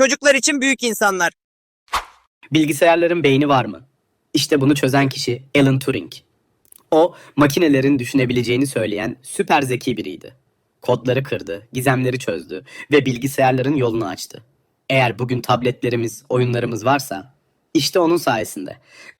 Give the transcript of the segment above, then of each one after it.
Çocuklar için büyük insanlar. Bilgisayarların beyni var mı? İşte bunu çözen kişi Alan Turing. O, makinelerin düşünebileceğini söyleyen süper zeki biriydi. Kodları kırdı, gizemleri çözdü ve bilgisayarların yolunu açtı. Eğer bugün tabletlerimiz, oyunlarımız varsa, işte onun sayesinde.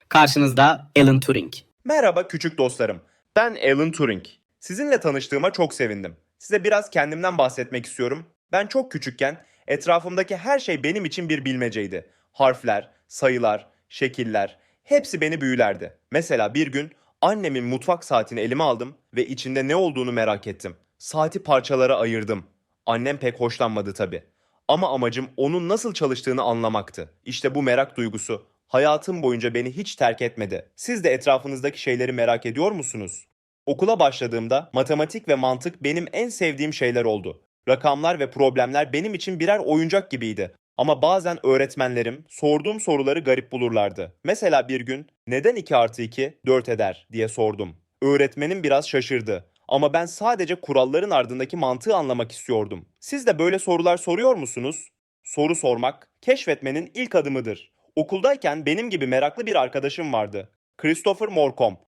Karşınızda Alan Turing. Merhaba küçük dostlarım. Ben Alan Turing. Sizinle tanıştığıma çok sevindim. Size biraz kendimden bahsetmek istiyorum. Ben çok küçükken etrafımdaki her şey benim için bir bilmeceydi. Harfler, sayılar, şekiller hepsi beni büyülerdi. Mesela bir gün annemin mutfak saatini elime aldım ve içinde ne olduğunu merak ettim. Saati parçalara ayırdım. Annem pek hoşlanmadı tabii. Ama amacım onun nasıl çalıştığını anlamaktı. İşte bu merak duygusu hayatım boyunca beni hiç terk etmedi. Siz de etrafınızdaki şeyleri merak ediyor musunuz? Okula başladığımda matematik ve mantık benim en sevdiğim şeyler oldu. Rakamlar ve problemler benim için birer oyuncak gibiydi. Ama bazen öğretmenlerim sorduğum soruları garip bulurlardı. Mesela bir gün neden 2 artı 2 4 eder diye sordum. Öğretmenim biraz şaşırdı. Ama ben sadece kuralların ardındaki mantığı anlamak istiyordum. Siz de böyle sorular soruyor musunuz? Soru sormak, keşfetmenin ilk adımıdır. Okuldayken benim gibi meraklı bir arkadaşım vardı. Christopher Morcombe.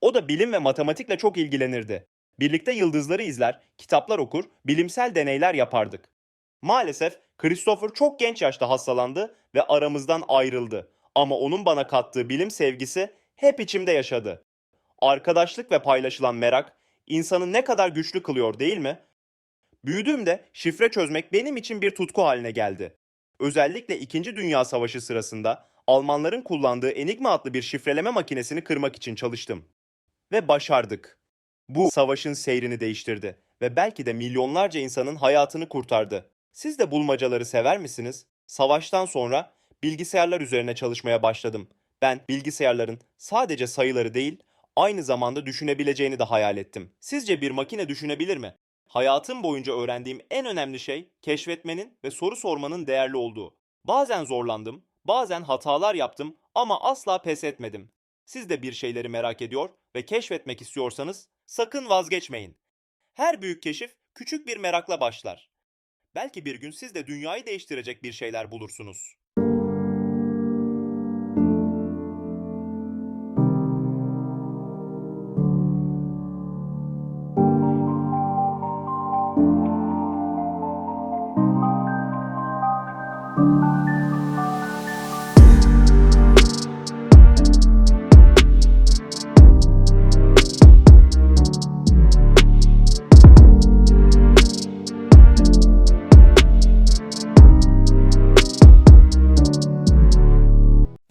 O da bilim ve matematikle çok ilgilenirdi. Birlikte yıldızları izler, kitaplar okur, bilimsel deneyler yapardık. Maalesef Christopher çok genç yaşta hastalandı ve aramızdan ayrıldı. Ama onun bana kattığı bilim sevgisi hep içimde yaşadı. Arkadaşlık ve paylaşılan merak insanı ne kadar güçlü kılıyor değil mi? Büyüdüğümde şifre çözmek benim için bir tutku haline geldi. Özellikle 2. Dünya Savaşı sırasında Almanların kullandığı Enigma adlı bir şifreleme makinesini kırmak için çalıştım. Ve başardık. Bu savaşın seyrini değiştirdi ve belki de milyonlarca insanın hayatını kurtardı. Siz de bulmacaları sever misiniz? Savaştan sonra bilgisayarlar üzerine çalışmaya başladım. Ben bilgisayarların sadece sayıları değil, aynı zamanda düşünebileceğini de hayal ettim. Sizce bir makine düşünebilir mi? Hayatım boyunca öğrendiğim en önemli şey keşfetmenin ve soru sormanın değerli olduğu. Bazen zorlandım, bazen hatalar yaptım ama asla pes etmedim. Siz de bir şeyleri merak ediyor ve keşfetmek istiyorsanız sakın vazgeçmeyin. Her büyük keşif küçük bir merakla başlar. Belki bir gün siz de dünyayı değiştirecek bir şeyler bulursunuz.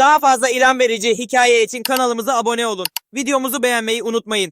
Daha fazla ilham verici hikaye için kanalımıza abone olun. Videomuzu beğenmeyi unutmayın.